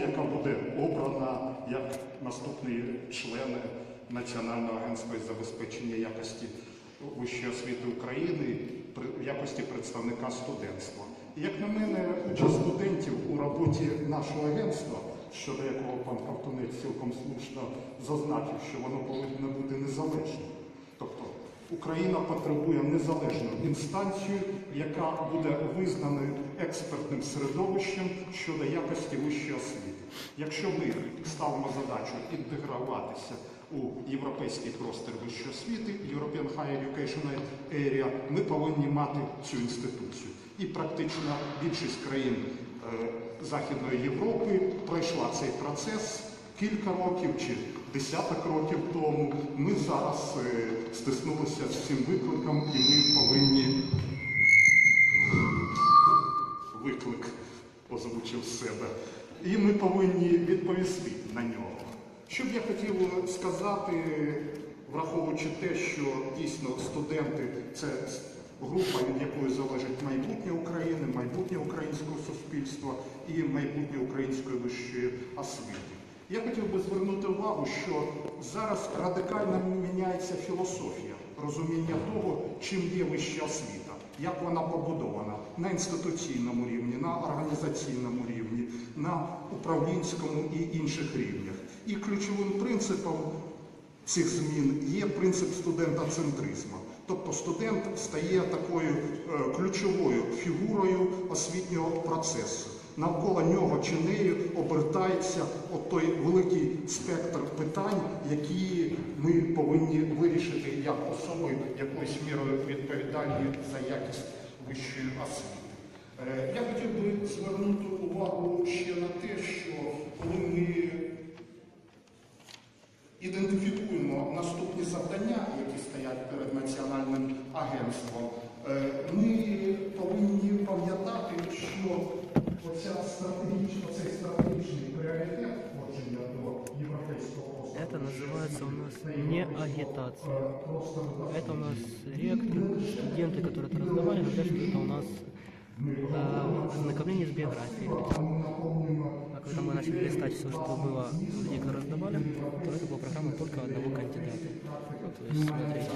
яка буде обрана як наступний член Національного агентства із забезпечення якості вищої освіти України в якості представника студентства. Як на мене, участь студентів у роботі нашого агентства, щодо якого пан Ковтунець цілком слушно зазначив, що воно повинно бути незалежним. Україна потребує незалежну інстанцію, яка буде визнаною експертним середовищем щодо якості вищої освіти. Якщо ми ставимо задачу інтегруватися у європейський простір вищої освіти, European Higher Education Area, ми повинні мати цю інституцію. І практично більшість країн е, Західної Європи пройшла цей процес кілька років чи десяток років тому. Ми зараз е, стиснулися з цим викликом, і ми повинні виклик озвучив себе. І ми повинні відповісти на нього. Що б я хотів сказати, враховуючи те, що дійсно студенти це група, від якої залежить майбутнє України, майбутнє українського суспільства і майбутнє української вищої освіти. Я хотів би звернути увагу, що зараз радикально міняється філософія розуміння того, чим є вища освіта, як вона побудована на інституційному рівні, на організаційному рівні, на управлінському і інших рівнях. І ключовим принципом цих змін є принцип студентоцентризму. Тобто студент стає такою е, ключовою фігурою освітнього процесу. Навколо нього чи нею обертається от той великий спектр питань, які ми повинні вирішити як особи якоюсь мірою відповідальні за якість вищої освіти. Е, Я хотів би звернути увагу ще на те, що коли ми ідентифікуємо наступні завдання, які стоять перед національним агентством, е, ми повинні пам'ятати, що оця стратегічна, цей стратегічний пріоритет входження до європейського простору. Это называется у нас не агитация. е, простору Это у нас ректор, студенты, которые это раздавали, говорят, что это у нас э, ознакомление с биографией. А когда мы начали листать все, что было, людей, которые раздавали, то это была программа только одного кандидата. Ну, то есть, смотрите,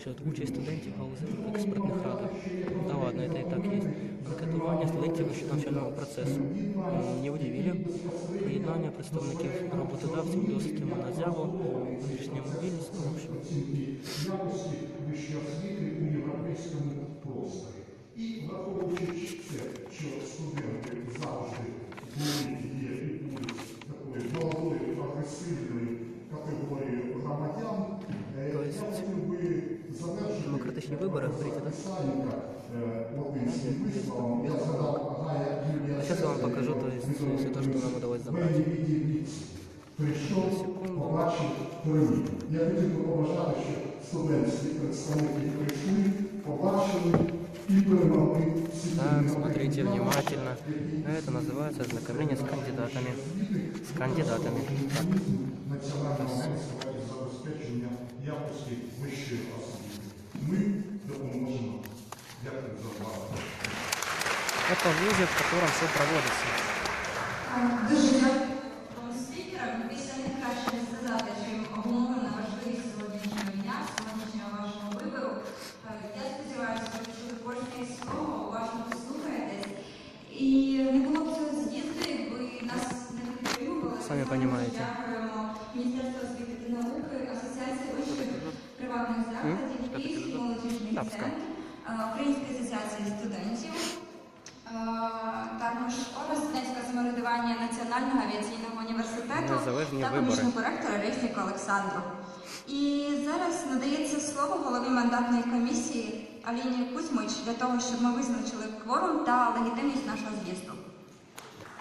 що участь студентів галузі експертних радах. Да ладно, это и так есть. Студентів навчального процесу. Не удивили. Приєднання представників роботодавців до системи НАЗЯВО, внутрішня мобільність, ну, в общем, вищої освіти у європейському просторі. І враховуючи те, що студенти завжди були є і будуть такою молодою прогресивною категорією громадян, я хотів би завершити демократичні А сейчас я вам покажу, то есть, все то, что нам удалось забрать. Прийшов, побачив, переміг. Я хотів би побажати, що студентські представники прийшли, побачили і перемогли Так, смотрите внимательно. Это называется ознакомление с кандидатами. С кандидатами. Так. Ми допоможемо. Дякую за увагу. Это вузы, в котором все проводится. Дуже дякую спікерам. І ще краще не сказати, чим обумовлена важливість сьогоднішнього дня, сьогоднішнього вашого вибору. Е, Я сподіваюся, що ви кожне слово уважно послухаєтесь. І не було б цього з'їзду, якби нас не підтримували. Самі понімаєте. Дякуємо Міністерству освіти і науки, Асоціації вищих приватних закладів, Київський молодіжний центр, Української асоціації студентів. Е, Також орган студентського самоврядування Національного авіаційного університету Незалежні та вибори. помічнику ректора Рефніку Олександру. І зараз надається слово голові мандатної комісії Аліні Кузьмич для того, щоб ми визначили кворум та легітимність нашого з'їзду.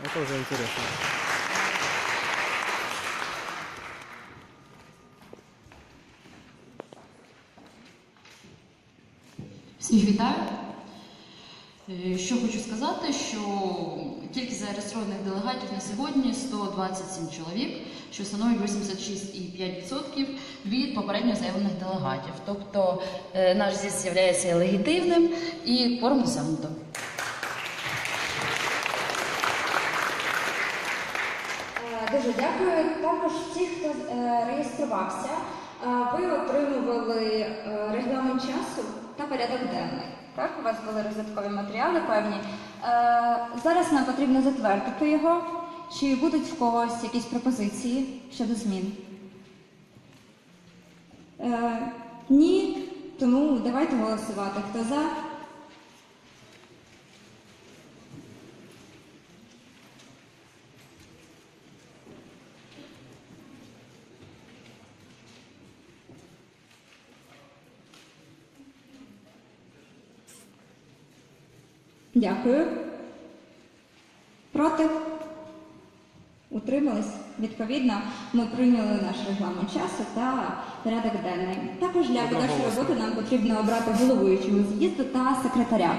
Это уже интересно. Всіх вітаю. Е, Що хочу сказати, що кількість зареєстрованих делегатів на сьогодні 127 чоловік, що становить 86,5% від попередньо заявлених делегатів. Тобто е, наш з'їзд є легітимним і кворум досягнуто. Дуже дякую. Також ті, хто е, реєструвався, е, ви отримували е, регламент часу та порядок денний. Так, у вас були розвиткові матеріали певні. Е, Зараз нам потрібно затвердити його. Чи будуть в когось якісь пропозиції щодо змін? Е, Ні, тому давайте голосувати. Хто за? Дякую. Проти? Утримались? Відповідно, ми прийняли наш регламент часу та порядок денний. Також для подальшої роботи нам потрібно обрати головуючого з'їзду та секретаря.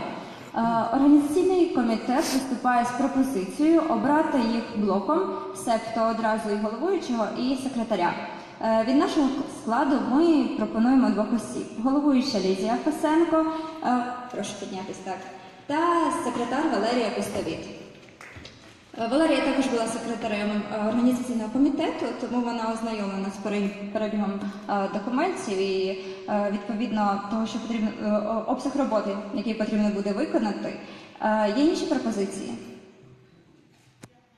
Е, Організаційний комітет виступає з пропозицією обрати їх блоком, себто одразу і головуючого, і секретаря. Е, Від нашого складу ми пропонуємо двох осіб: головуюча Лізія Фесенко, е, прошу піднятись так, та секретар Валерія Пустовіт. Е, Валерія також була секретарем е, організаційного комітету, тому вона ознайомлена з пере- перебігом е, документів і відповідно того, що потрібно обсяг роботи, який потрібно буде виконати. Є інші пропозиції?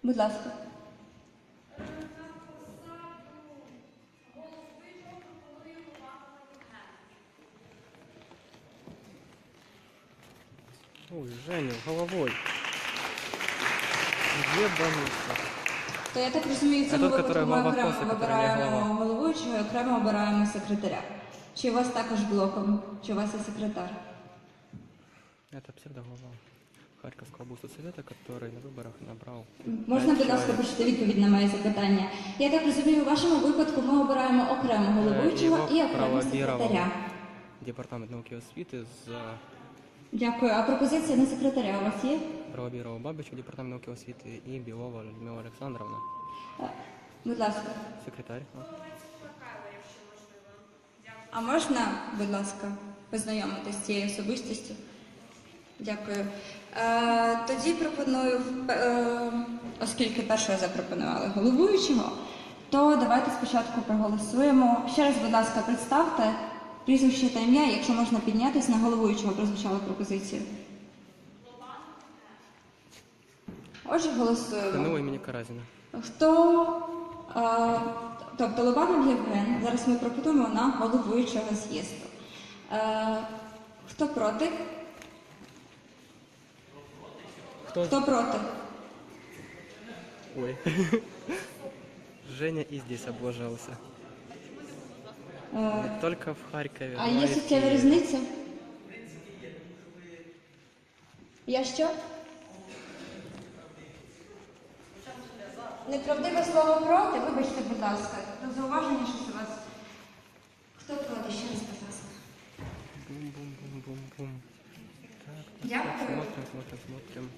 Будь ласка. Ой, Женя, головой. Где Дануша? То я так розумію, в А цьому тот, випадку который ми глава окремо класу, который не вибираємо глава. головуючого і окремо обираємо секретаря. Чи у вас також блоком, чи у вас є секретар? Это псевдоглава Харьковского областного совета, который на выборах набрал. Можна, будь ласка, человек. почути відповідь на моє запитання. Я так розумію, у вашому випадку ми обираємо окремо головуючого його і окремо пролоббировал. секретаря. Департамент науки и освіти за Дякую. А пропозиція на секретаря у вас є? Правобірова Бабича, департамент науки освіти і Білова Людмила Олександровна, Е, Будь ласка. секретар. А можна, будь ласка, познайомитися з цією особистістю? Дякую. Е, тоді пропоную, е, оскільки першого запропонували головуючого, то давайте спочатку проголосуємо. Ще раз, будь ласка, представте прізвище та ім'я, якщо можна піднятися на головуючого, прозвучала пропозиція. Отже, голосуємо. Імені Каразіна. Хто, е, тобто Лобанов Євген, зараз ми пропонуємо на головуючого з'їзду. Е, хто проти? Хто? Хто проти? Ой. Женя и здесь облажался. Не только в Харькове. а но є и в суттєва різниця? Я що? Неправдиве слово проти, вибачте, будь ласка. До зауваження щось у вас. Хто проти? Ще раз, будь ласка. Бум-бум-бум-бум-бум. Так, Дякую. смотрим, смотрим, смотрим.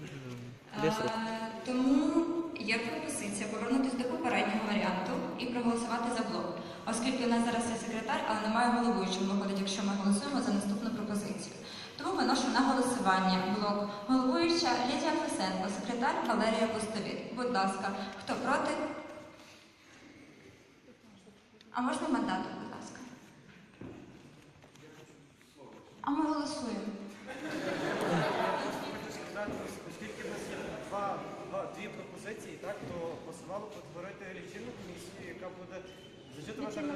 М, Лес рук. Е, Тому є пропозиція повернутися до попереднього варіанту і проголосувати за блок. Оскільки у нас зараз є секретар, але немає головуючого, виходить, якщо ми голосуємо за наступну пропозицію. Тому виношу на голосування блок головуюча Лідія Фесенко, секретар Валерія Пустовіт. Будь ласка, хто проти? А можна мандату, будь ласка? А ми голосуємо. Оскільки в нас є дві пропозиції, так, то посилало потворити лічильну комісію, яка буде Лічильна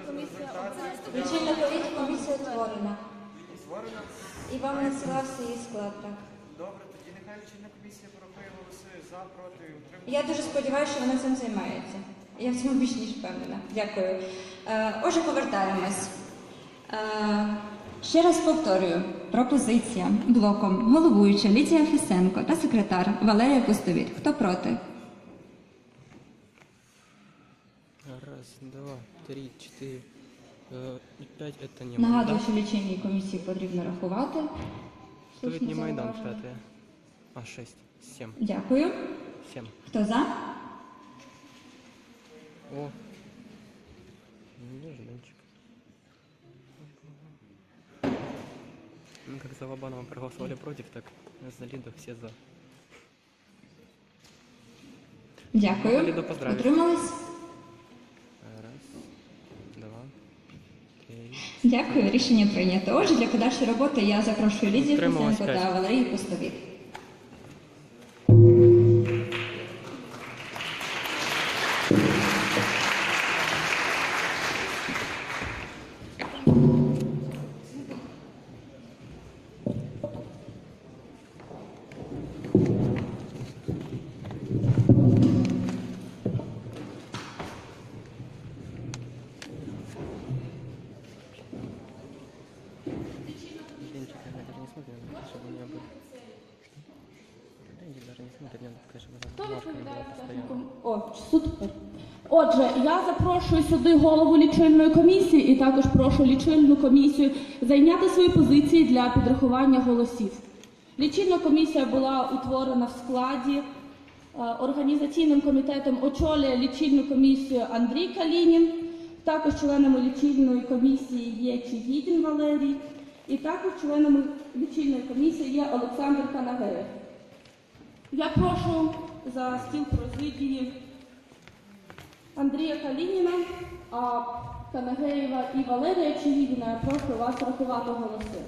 комісія створена. Створена. І вам надсилався її склад, так. Добре, тоді нехай лічильна комісія порахує голоси за, проти, утримання. Я дуже сподіваюся, що вона цим займається. Я в цьому більш ніж впевнена. Дякую. Е, отже, повертаємось. Е, ще раз повторюю: пропозиція блоком головуюча Лідія Фесенко та секретар Валерія Пустовіт. Хто проти? 3, 4 і 5 це не Майдан. Нагадую, що лічильній комісії потрібно рахувати. Тут не Майдан 5, а 6, 7. Дякую. 7. Хто за? О, Нежданчик. Ну, как за Лобанова проголосовали против, так за Лиду все за. Дякую. Ліду поздравляю. Утримались? Дякую, рішення прийнято. Отже, для подальшої роботи я запрошую Лідію Костенко та. Валерію Пустовік. О, суд тепер. Отже, я запрошую сюди голову лічильної комісії і також прошу лічильну комісію зайняти свої позиції для підрахування голосів. Лічильна комісія була утворена в складі е, організаційним комітетом очолює лічильну комісію Андрій Калінін. Також членами лічильної комісії є Чигідін Валерій, і також членами лічильної комісії є Олександр Канагеєв. Я прошу за стіл президії Андрія Калініна, а Канагеєва і Валерія Чигідіна я прошу вас рахувати голоси.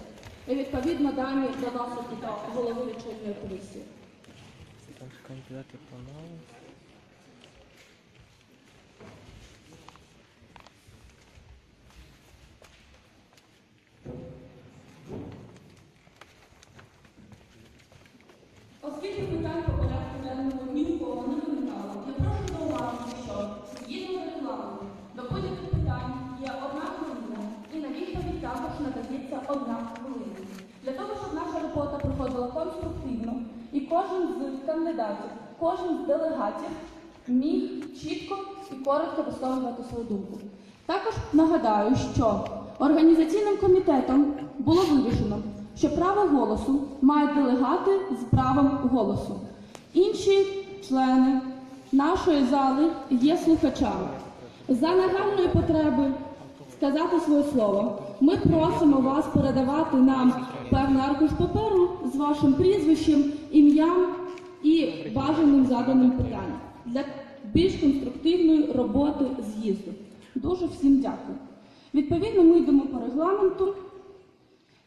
І відповідно дані доносити до голови лічильної комісії. Кандидати кандидаты коротко висловлювати свою думку. Також нагадаю, що організаційним комітетом було вирішено, що право голосу мають делегати з правом голосу. Інші члени нашої зали є слухачами. За нагальної потреби сказати своє слово, ми просимо вас передавати нам певний аркуш паперу з вашим прізвищем, ім'ям і бажаним заданим питанням більш конструктивної роботи з'їзду. Дуже всім дякую. Відповідно, ми йдемо по регламенту.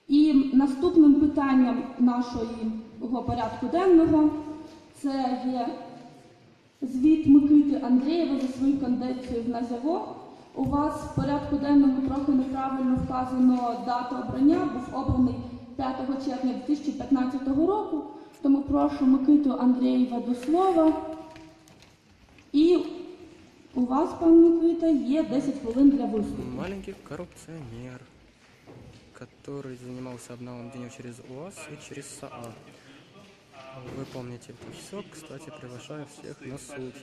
І наступним питанням нашого порядку денного це є звіт Микити Андрієва за свою кандидацію в НАЗЯВО. У вас в порядку денному трохи неправильно вказано дата обрання, був обраний 5 червня 2015 року. Тому прошу Микиту Андрієва до слова. І у вас, пан Микита, є 10 хвилин для виступу. Маленький коррупционер, который занимался обналом денег через УАЗ и через САА. Вы помните это все, кстати, приглашаю всех на суд.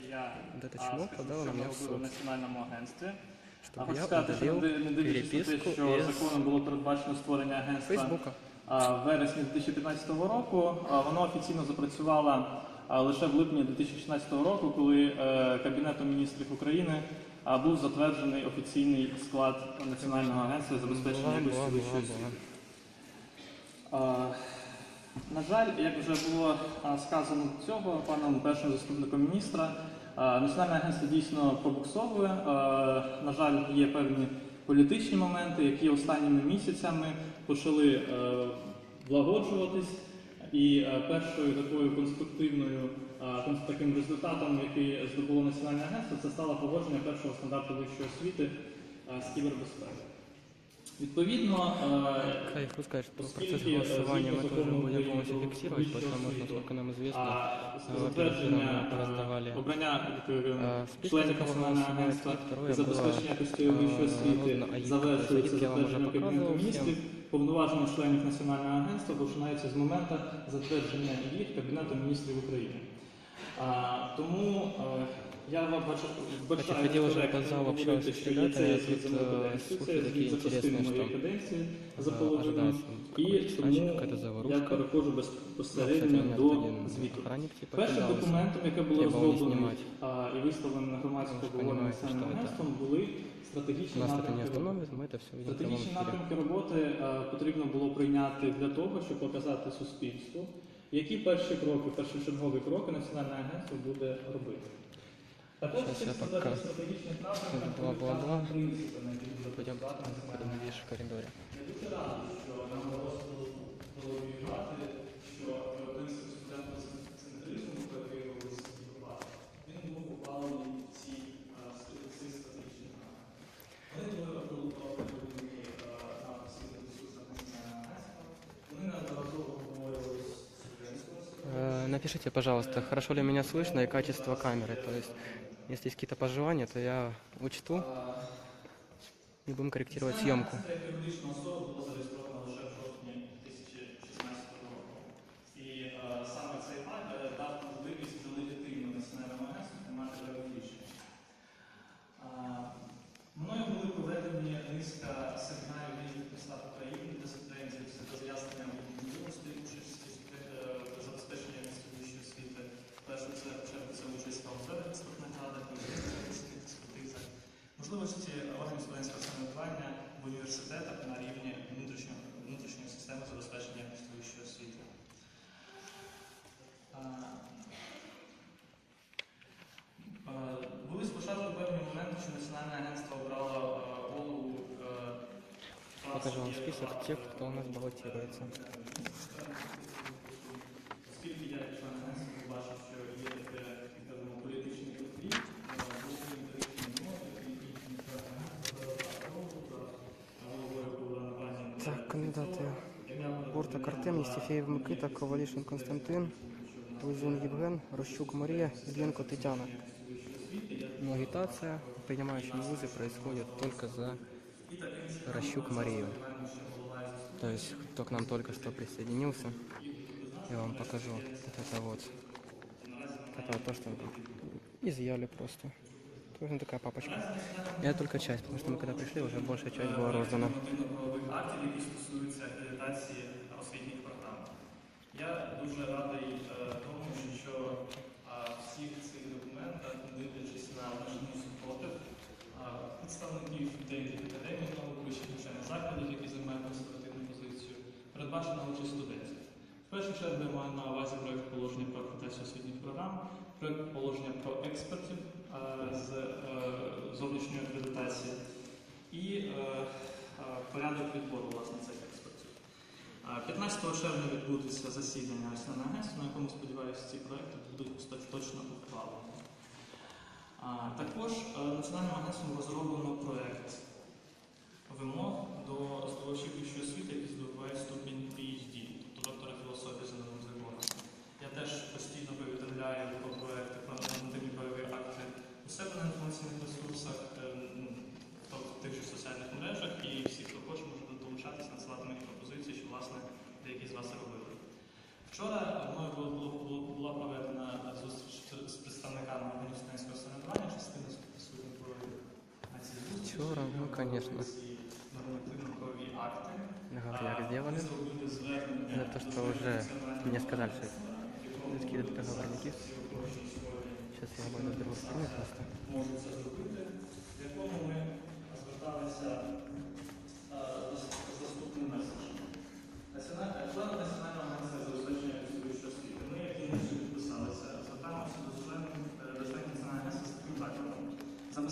Вот это чмо подало на меня в в суд, національному агентстві. А чтобы хочу я сказати, що удалил не дивлячись на те, переписку що из законом було передбачено створення агентства Фейсбука. а, в вересні 2015 року, а, воно офіційно запрацювало а, лише в липні 2016 року, коли е, Кабінетом міністрів України був затверджений офіційний склад Національного агентства забезпечення вищої освіти. На жаль, як вже було сказано до цього паном першим заступником міністра, Національне агентство дійсно пробуксовує. На жаль, є певні політичні моменти, які останніми місяцями почали е, влагоджуватись. І е, першою такою конструктивною таким результатом, який здобуло Національне агентство, це стало погодження першого стандарту вищої освіти з кібербезпеки. Відповідно, е, Кайф, что процесс е, голосования мы тоже будем полностью фиксировать, потому что, насколько нам известно, затвердження е, обрання е, е, членів Національного агентства і забезпечення е, вищої освіти завершується затвердженням Кабінету міністрів. Повноваження членів Національного агентства починаються з моменту затвердження їх Кабінетом міністрів України. Тому е, я вам бачу, Кстати, ходил уже по залу, общался с що є ребятами, це тут, звіт э, земельної каденції, слухи це такие звіт за частину интересные, моєї что каденції за э, положенням. ожидается І какой-то тому значит, какая-то я заварушка. переходжу Ну, кстати, безпосередньо у меня до тут один звіту. охранник типа Першим кидался. документом, яке було Требовал не розроблено снимать. а, і виставлено на громадське Потому что обговорення понимаете, національним что это- агентством, були стратегічні Нас это не напрямки роботи. остановит, мы это все видим в прямом Стратегічні эфире. напрямки роботи е, потрібно було прийняти для того, щоб показати суспільству, які перші кроки, першочергові кроки Національне агентство буде робити. Також Щас слід я сказати пока- стратегічних напрямках Бла-бла-бла. вказані принципи, на яких буде Пойдем працювати національна видишь в коридоре. Я дуже радий, що нам вдалося лобіювати, що принцип студентоцентризму, про який ви говорили, він був ухвалений в ці а, ст- ці стратегічні напрямки. Вони були оприлюднені на офіційних ресурсах національного агентства. Вони неодноразово обговорювалися з студентською Э, Напишите, пожалуйста, хорошо ли меня слышно и качество камеры. То есть, если есть какие-то пожелания, то я учту и будем корректировать съемку. університетах на рівні внутрішньої, внутрішньої системи забезпечення якості вищої освіти. А, е, Були спочатку певні моменти, що Національне агентство обрало е, голову е, Покажу вам французької список влади. тех, кто у нас баллотируется. Бурта Артем, Єстіфєєв Микита, Ковалішин Константин, Лузун Євген, Рощук Марія, Іллєнко Тетяна. Но агитация в принимающем вузе происходит только за Рощук Марию. То есть, кто к нам только что присоединился, я вам покажу. Вот это вот. Это вот то, что изъяли просто. Тоже такая папочка. И это только часть, потому что мы когда пришли, уже большая часть была роздана. Дуже радий е, тому, що всіх цих документах, дивлячись на значний супротив представників деяких академій наук, навчальних закладів, які займають консервативну позицію, передбачена участь студентів. В першу чергу я маю на увазі проєкт положення про акредитацію освітніх програм, проєкт положення про експертів з е, зовнішньої акредитації і е, порядок відбору власне цих 15 червня відбудеться засідання Національного агентства, на якому, сподіваюся, ці проекти будуть остаточно ухвалені. Також е, Національним агентством розроблено проект вимог до здобувачів вищої освіти, які здобувають ступінь PhD, тобто доктора філософії за новим законом. Я теж постійно повідомляю про проекти, про нормативні правові акти у себе на інформаційних ресурсах, е, ну, в тих же соціальних мережах, і всі, хто хоче, може долучатися, надсилати мені пропозиції, що власне деякі з вас робили. Вчора мною було, було, було, була проведена зустріч з представниками органів студентського самоврядування, частина з присутніх були на цій зустрічі. Вчора, ну, конечно. Акти. Сделали? Это то, что уже мне сказали, что какие-то договорники. Сейчас я обойду с другой стороны просто. можуть це зробити, в якому ми зверталися е, з з наступним меседжем. Національне члени Національного агентства забезпечення вищої освіти. Ми, які ми всі підписалися, звертаємося до членів е, до членів Національного агентства з таким закликом.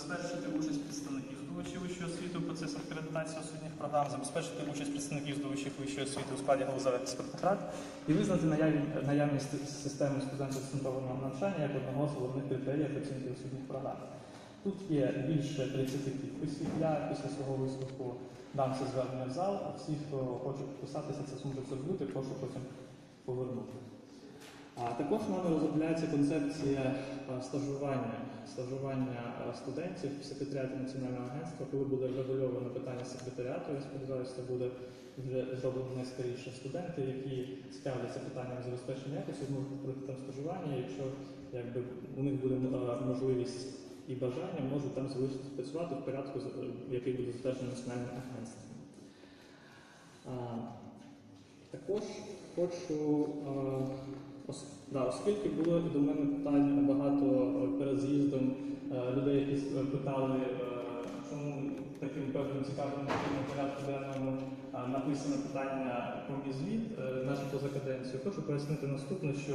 Забезпечити участь представників здобувачів вищої освіти у процесах акредитації освітніх програм, забезпечити участь представників здобувачів вищої освіти у складі галузевих експертних і визнати наявні- наявність системи студентів центрованого навчання як одного з головних критеріїв оцінки освітніх програм. Тут є більше 30 підписів. Я після свого виступу дам це звернення в зал, всі, хто хоче підписатися, це зможуть зробити, прошу потім повернути. А також нами розробляється концепція е, стажування, стажування е, студентів в секретаріаті Національного агентства, коли буде врегульовано питання секретаріату, я сподіваюся, це буде вже зроблено найскоріше. Студенти, які цікавляться питанням забезпечення якості, зможуть пройти там стажування, якщо якби, у них буде е, можливість і бажання, можуть там залишитися працювати в порядку, який буде затверджений Національним агентством. Також хочу, да, оскільки було до мене питань багато е, перед з'їздом е, людей, які питали, е, чому таким певним цікавим порядку денному написано питання про мій звіт, наш начебто каденцію, хочу пояснити наступне, що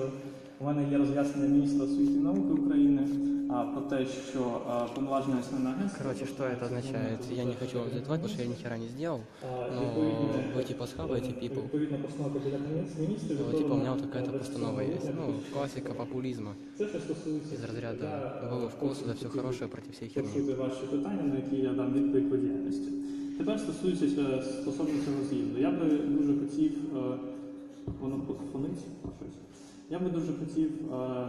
У мене є роз'яснення міністра освіти і науки України а, про те, що а, повноваження національного агентства. Короче, что это означает? Я не хочу вам задавать, потому что я ни хера не сделал. а, Но відповідне- вы типа схаваете people. Відповідна постанова Кабінету міністрів. Ну, типа у меня вот готована, такая-то а, постанова 27 есть. грудня. Ну, классика популизма. Це що стосується Из разряда Я, было е, вкус, за все хотів хорошее против всей херни. почути ваші питання, на які я дам відповідь по діяльності. Тепер стосується е, стосовно цього з'їзду. Я би дуже хотів, е, воно фонить щось. Я би дуже хотів е,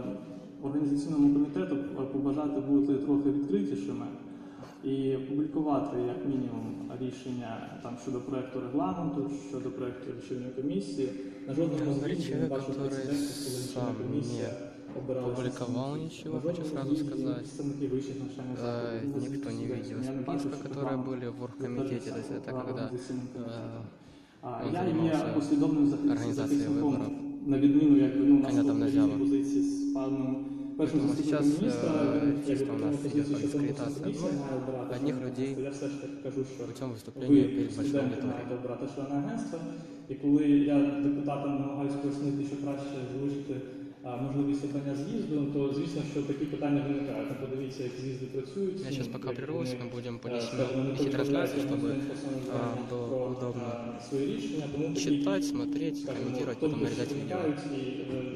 організаційному комітету е, побажати бути трохи відкритішими і публікувати як мінімум рішення там щодо проекту регламенту, щодо проекту рішення комісії. На жодному Я з говорю, рішень человек, вашого который прецеденту, коли рішення сам комісія не обиралася публиковал самостійно. ничего, На хочу жодному сразу з рішень сказать. представники вищих навчальних Э, закладів не Никто не засідали. видел Я не бачу, списка, що которые програма были в оргкомитете. То есть это когда э, А, он я є займався послідовним захис- організацією захисником, виборів. на відміну як ну, у нас Коня там тут не різні взяли. позиції з паном першим Поэтому заступником сейчас, міністра. э, Він чисто якби у таку нас позицію, идет що тому дискредитация. комісія Ну, має обирати одних члени людей агентства. Я все ж таки кажу, що путем ви, выступления перед большой студенти, аудиторией. маєте обирати члена агентства. І коли я депутатам намагаюся пояснити, що краще залишити а, можливість обрання з'їзду, то звісно, що такі питання виникають. Ну, Подивіться, як з'їзди працюють. Я сейчас ну, пока як прервусь, вони, мы будем по е, личному скажімо, не вести трансляцию, повідомляють чтобы організаційне а, было про, удобно а, свої рішення. Тому такі, читать, смотреть, скажімо, комментировать, тонкощі потом нарезать видео. виникають, і, е,